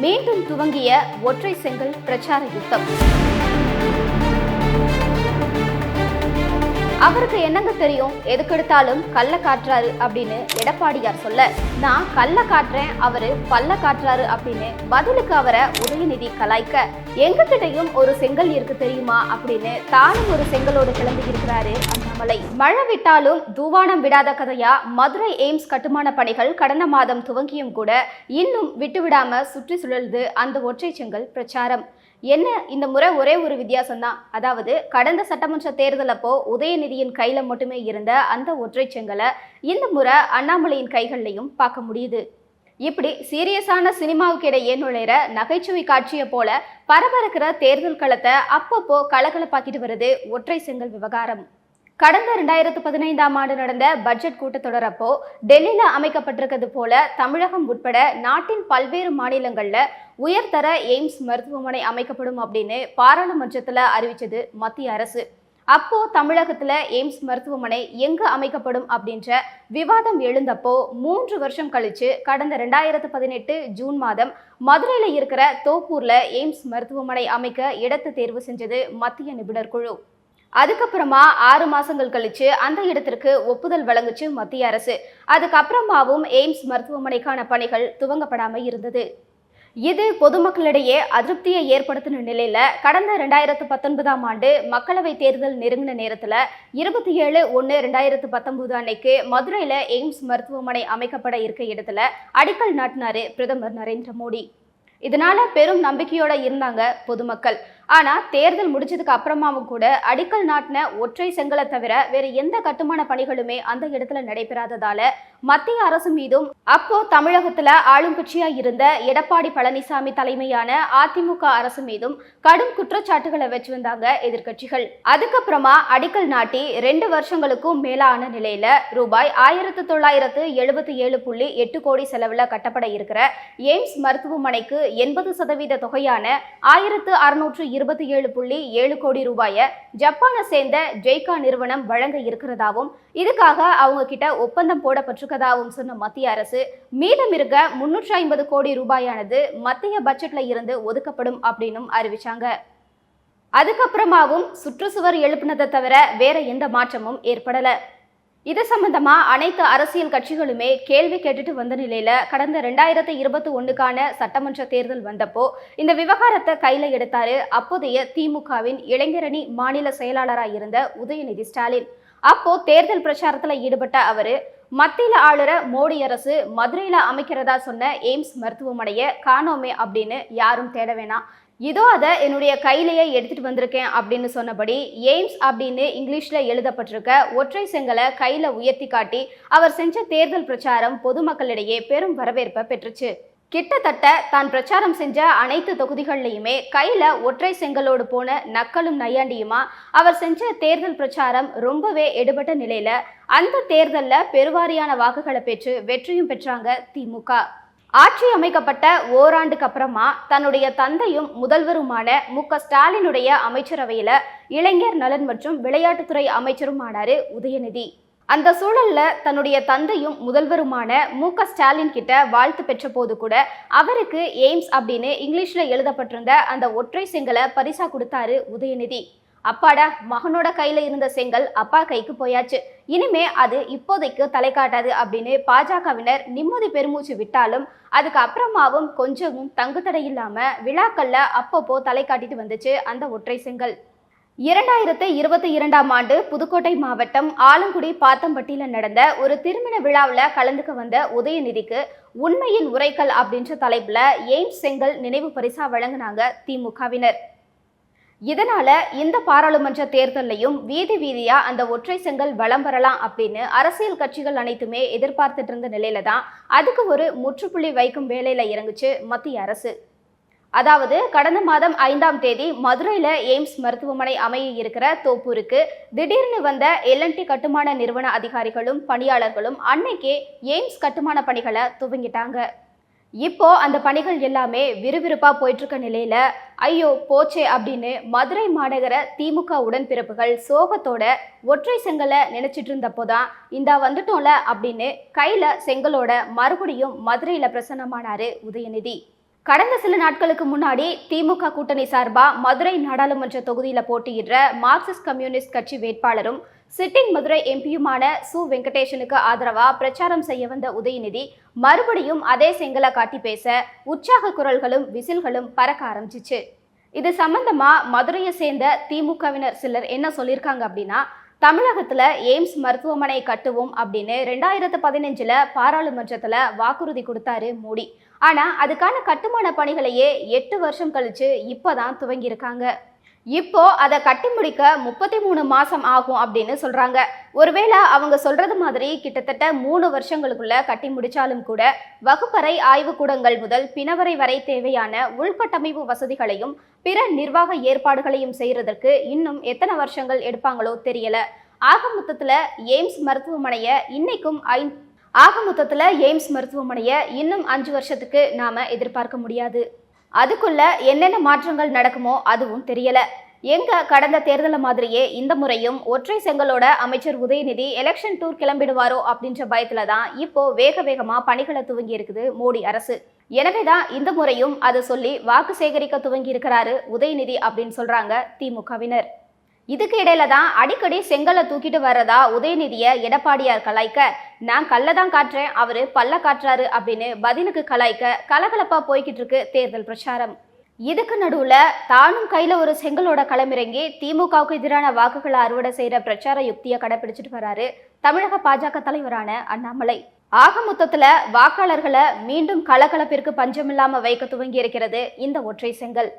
மீண்டும் துவங்கிய ஒற்றை செங்கல் பிரச்சார யுத்தம். அவருக்கு என்னங்க தெரியும்? எதுக்கெடுத்தாலும் கள்ள காட்டுறாரு அப்படின்னு எடப்பாடியார் சொல்ல. நான் கள்ள காட்டுறேன் அவரு பல்ல காட்டுறாரு அப்படின்னு பதிலுக்கு அவரை உதயநிதி கலாய்க்க. எங்ககிட்டயும் ஒரு செங்கல் இருக்கு தெரியுமா அப்படின்னு தானும் ஒரு செங்கலோடு கிளம்பி இருக்கிறாரு அண்ணாமலை. மழை விட்டாலும் தூவானம் விடாத கதையா? மதுரை எய்ம்ஸ் கட்டுமான பணிகள் கடந்த மாதம் துவங்கியும் கூட இன்னும் விட்டுவிடாம சுற்றி சுழல்து அந்த ஒற்றை செங்கல் பிரச்சாரம். என்ன இந்த முறை ஒரே ஒரு வித்தியாசம்தான்? அதாவது கடந்த சட்டமன்ற தேர்தலப்போ உதயநிதியின் கையில மட்டுமே இருந்த அந்த ஒற்றை செங்கலை இந்த முறை அண்ணாமலையின் கைகள்லையும் பார்க்க முடியுது. இப்படி சீரியஸான சினிமாவுக்கு இடையே நுழையிற நகைச்சுவை காட்சியை போல பரபரக்கிற தேர்தல் களத்தை அப்பப்போ கலகலப்பாக்கிட்டு வருது ஒற்றை செங்கல் விவகாரம். கடந்த ரெண்டாயிரத்து பதினைந்தாம் ஆண்டு நடந்த பட்ஜெட் கூட்டத்தொடர் அப்போ டெல்லியில அமைக்கப்பட்டிருக்கிறது போல தமிழகம் உட்பட நாட்டின் பல்வேறு மாநிலங்கள்ல உயர்தர எய்ம்ஸ் மருத்துவமனை அமைக்கப்படும் அப்படின்னு பாராளுமன்றத்துல அறிவிச்சது மத்திய அரசு. அப்போ தமிழகத்துல எய்ம்ஸ் மருத்துவமனை எங்கு அமைக்கப்படும் அப்படின்ற விவாதம் எழுந்தப்போ மூன்று வருஷம் கழிச்சு கடந்த ரெண்டாயிரத்து பதினெட்டு ஜூன் மாதம் மதுரையில இருக்கிற தோப்பூர்ல எய்ம்ஸ் மருத்துவமனை அமைக்க இடத்தை தேர்வு செஞ்சது மத்திய நிபுணர் குழு. அதுக்கப்புறமா ஆறு மாசங்கள் கழிச்சு அந்த இடத்திற்கு ஒப்புதல் வழங்குச்சு மத்திய அரசு. அதுக்கப்புறமாவும் எய்ம்ஸ் மருத்துவமனைக்கான பணிகள் துவங்கப்படாம இருந்தது. இது பொதுமக்களிடையே அதிருப்தியை ஏற்படுத்தின நிலையில கடந்த ரெண்டாயிரத்து பத்தொன்பதாம் ஆண்டு மக்களவை தேர்தல் நெருங்கின நேரத்துல இருபத்தி ஏழு ஒன்று ரெண்டாயிரத்து பத்தொன்பது அன்னைக்கு மதுரையில எய்ம்ஸ் மருத்துவமனை அமைக்கப்பட இருக்க இடத்துல அடிக்கல் நாட்டினாரு பிரதமர் நரேந்திர மோடி. இதனால பெரும் நம்பிக்கையோட இருந்தாங்க பொதுமக்கள். ஆனால் தேர்தல் முடிஞ்சதுக்கு அப்புறமாவும் கூட அடிக்கல் நாட்டின ஒற்றை செங்கலை தவிர வேறு எந்த கட்டுமான பணிகளுமே அந்த இடத்துல நடைபெறாததால மத்திய அரசு மீதும் அப்போ தமிழகத்துல ஆளும் கட்சியா இருந்த எடப்பாடி பழனிசாமி தலைமையான அதிமுக அரசு மீதும் கடும் குற்றச்சாட்டுகளை வச்சு வந்தாங்க எதிர்க்கட்சிகள். அதுக்கப்புறமா அடிக்கல் நாட்டி ரெண்டு வருஷங்களுக்கும் மேலான நிலையில ரூபாய் ஆயிரத்து தொள்ளாயிரத்து எழுபத்தி ஏழு புள்ளி எட்டு கோடி செலவுல கட்டப்பட இருக்கிற எய்ம்ஸ் மருத்துவமனைக்கு எண்பது சதவீத தொகையான ஆயிரத்து அறுநூற்று இருபத்தி ஏழு புள்ளி ஏழு கோடி ரூபாயை ஜப்பானை சேர்ந்த ஜெய்கா நிறுவனம் வழங்க இருக்கிறதாவும் இதுக்காக அவங்க கிட்ட ஒப்பந்தம் போடப்பட்டிருக்கதாகவும் சொன்ன மத்திய அரசு மீதம் இருக்க முன்னூற்றி ஐம்பது கோடி ரூபாயானது மத்திய பட்ஜெட்ல இருந்து ஒதுக்கப்படும் அப்படின்னும் அறிவிச்சாங்க. அதுக்கப்புறமாவும் சுற்றுச்சுவர் எழுப்பினதை தவிர வேற எந்த மாற்றமும் ஏற்படலை. இது சம்பந்தமா அனைத்து அரசியல் கட்சிகளுமே கேள்வி கேட்டுட்டு வந்த நிலையில கடந்த ரெண்டாயிரத்தி இருபத்தி ஒண்ணுக்கான சட்டமன்ற தேர்தல் வந்தப்போ இந்த விவகாரத்தை கையில எடுத்தாரு அப்போதைய திமுகவின் இளைஞரணி மாநில செயலாளராக இருந்த உதயநிதி ஸ்டாலின். அப்போ தேர்தல் பிரச்சாரத்துல ஈடுபட்ட அவரு மத்தியில ஆளுற மோடி அரசு மதுரையில அமைக்கிறதா சொன்ன எய்ம்ஸ் மருத்துவமனையை காணோமே அப்படின்னு யாரும் தேட வேணாம். இதோ அதை என்னுடைய கையிலேயே எடுத்துட்டு வந்திருக்கேன் அப்படின்னு சொன்னபடி எய்ம்ஸ் அப்படின்னு இங்கிலீஷில் எழுதப்பட்டிருக்க ஒற்றை செங்கலை கையில் உயர்த்தி காட்டி அவர் செஞ்ச தேர்தல் பிரச்சாரம் பொதுமக்களிடையே பெரும் வரவேற்பை பெற்றுச்சு. கிட்டத்தட்ட தான் பிரச்சாரம் செஞ்ச அனைத்து தொகுதிகள்லையுமே கையில் ஒற்றை செங்கலோடு போன நக்கலும் நையாண்டியுமா அவர் செஞ்ச தேர்தல் பிரச்சாரம் ரொம்பவே எடுபட்ட நிலையில் அந்த தேர்தலில் பெருவாரியான வாக்குகளை பெற்று வெற்றியும் பெற்றாங்க திமுக ஆட்சி அமைக்கப்பட்ட ஓராண்டுக்கு அப்புறமா தன்னுடைய தந்தையும் முதல்வருமான மு. க. ஸ்டாலினுடைய அமைச்சரவையில இளைஞர் நலன் மற்றும் விளையாட்டுத்துறை அமைச்சரும் ஆனாரு உதயநிதி. அந்த சூழல்ல தன்னுடைய தந்தையும் முதல்வருமான மு. க. ஸ்டாலின் கிட்ட வாழ்த்து பெற்ற போது கூட அவருக்கு எய்ம்ஸ் அப்படின்னு இங்கிலீஷ்ல எழுதப்பட்டிருந்த அந்த ஒற்றை செங்கலை பரிசா கொடுத்தாரு உதயநிதி. அப்பாடா மகனோட கையில இருந்த செங்கல் அப்பா கைக்கு போயாச்சு. இனிமே அது இப்போதைக்கு தலை காட்டாது அப்படின்னு பாஜகவினர் நிம்மதி பெருமூச்சு விட்டாலும் அதுக்கு அப்புறமாவும் கொஞ்சமும் தங்குத்தடை இல்லாம விழாக்கள்ல அப்பப்போ தலை காட்டிட்டு வந்துச்சு அந்த ஒற்றை செங்கல். இரண்டாயிரத்து இருபத்தி இரண்டாம் ஆண்டு புதுக்கோட்டை மாவட்டம் ஆலங்குடி பாத்தம்பட்டியில நடந்த ஒரு திருமண விழாவில் கலந்துக்க வந்த உதயநிதிக்கு உண்மையின் உரைக்கல் அப்படின்ற தலைப்புல எய்ம்ஸ் செங்கல் நினைவு பரிசா வழங்கினாங்க திமுகவினர். இதனால இந்த பாராளுமன்ற தேர்தலையும் வீதி வீதியா அந்த ஒற்றை செங்கல் வலம் வரலாம் அப்படின்னு அரசியல் கட்சிகள் அனைத்துமே எதிர்பார்த்துட்டு இருந்த நிலையில தான் அதுக்கு ஒரு முற்றுப்புள்ளி வைக்கும் வேலையில இறங்குச்சு மத்திய அரசு. அதாவது கடந்த மாதம் ஐந்தாம் தேதி மதுரையில் எய்ம்ஸ் மருத்துவமனை அமைய இருக்கிற தோப்பூருக்கு திடீர்னு வந்த எல்என்டி கட்டுமான நிறுவன அதிகாரிகளும் பணியாளர்களும் அன்னைக்கே எய்ம்ஸ் கட்டுமான பணிகளை துவங்கிட்டாங்க. இப்போ அந்த பணிகள் எல்லாமே விறுவிறுப்பா போயிட்டு இருக்க நிலையில ஐயோ போச்சே அப்படின்னு மதுரை மாநகர திமுக உடன்பிறப்புகள் சோகத்தோட ஒற்றை செங்கலை நினைச்சிட்டு இருந்தப்போதான் இந்தா வந்துட்டோம்ல அப்படின்னு கையில செங்கலோட மறுபடியும் மதுரையில பிரசன்னமானாரு உதயநிதி. கடந்த சில நாட்களுக்கு முன்னாடி திமுக கூட்டணி சார்பா மதுரை நாடாளுமன்ற தொகுதியில போட்டியிடுற மார்க்சிஸ்ட் கம்யூனிஸ்ட் கட்சி வேட்பாளரும் சிட்டிங் மதுரை எம்பியுமான சு. வெங்கடேஷனுக்கு ஆதரவா பிரச்சாரம் செய்ய வந்த உதயநிதி மறுபடியும் அதே செங்கலை காட்டி பேச உற்சாக குரல்களும் விசில்களும் பறக்க ஆரம்பிச்சிச்சு. இது சம்பந்தமா மதுரையை சேர்ந்த திமுகவினர் சிலர் என்ன சொல்லியிருக்காங்க அப்படின்னா தமிழகத்துல எய்ம்ஸ் மருத்துவமனை கட்டுவோம் அப்படின்னு ரெண்டாயிரத்து பதினஞ்சுல பாராளுமன்றத்துல வாக்குறுதி கொடுத்தாரு மோடி. ஆனா அதுக்கான கட்டுமான பணிகளையே எட்டு வருஷம் கழிச்சு இப்பதான் துவங்கியிருக்காங்க. இப்போ அதை கட்டி முடிக்க முப்பத்தி மூணு மாசம் ஆகும் அப்படின்னு சொல்றாங்க. ஒருவேளை அவங்க சொல்றது மாதிரி கிட்டத்தட்ட மூணு வருஷங்களுக்குள்ள கட்டி முடிச்சாலும் கூட வகுப்பறை ஆய்வுக்கூடங்கள் முதல் பிணவரை வரை தேவையான உள்கட்டமைப்பு வசதிகளையும் பிற நிர்வாக ஏற்பாடுகளையும் செய்யறதற்கு இன்னும் எத்தனை வருஷங்கள் எடுப்பாங்களோ தெரியல. ஆக மொத்தத்துல எய்ம்ஸ் மருத்துவமனையை இன்னைக்கும் ஐ ஆக மொத்தத்துல எய்ம்ஸ் மருத்துவமனையை இன்னும் அஞ்சு வருஷத்துக்கு நாம எதிர்பார்க்க முடியாது. அதுக்குள்ள என்னென்ன மாற்றங்கள் நடக்குமோ அதுவும் தெரியல. எங்க கடந்த தேர்தல மாதிரியே இந்த முறையும் ஒற்றை செங்கலோட அமைச்சர் உதயநிதி எலெக்ஷன் டூர் கிளம்பிடுவாரோ அப்படின்ற பயத்துல தான் இப்போ வேக வேகமா பணிகளை துவங்கி இருக்குது மோடி அரசு. எனவேதான் இந்த முறையும் அதை சொல்லி வாக்கு சேகரிக்க துவங்கி இருக்கிறாரு உதயநிதி அப்படின்னு சொல்றாங்க திமுகவினர். இதுக்கு இடையில தான் அடிக்கடி செங்கலை தூக்கிட்டு வர்றதா உதயநிதியை எடப்பாடியார் கலாய்க்க நான் கல்ல தான் காட்டுறேன் அவரு பல்ல காட்டுறாரு அப்படின்னு பதிலுக்கு கலாய்க்க கலகலப்பா போய்கிட்டு இருக்கு தேர்தல் பிரச்சாரம். இதுக்கு நடுவுல தானும் கையில ஒரு செங்கலோட களமிறங்கி திமுகவுக்கு எதிரான வாக்குகளை அறுவடை செய்யற பிரச்சார யுக்தியை கடைபிடிச்சிட்டு வராரு தமிழக பாஜக தலைவரான அண்ணாமலை. ஆக மொத்தத்துல வாக்காளர்களை மீண்டும் கலகலப்பிற்கு பஞ்சமில்லாம வைக்க துவங்கி இருக்கிறது இந்த ஒற்றை செங்கல்.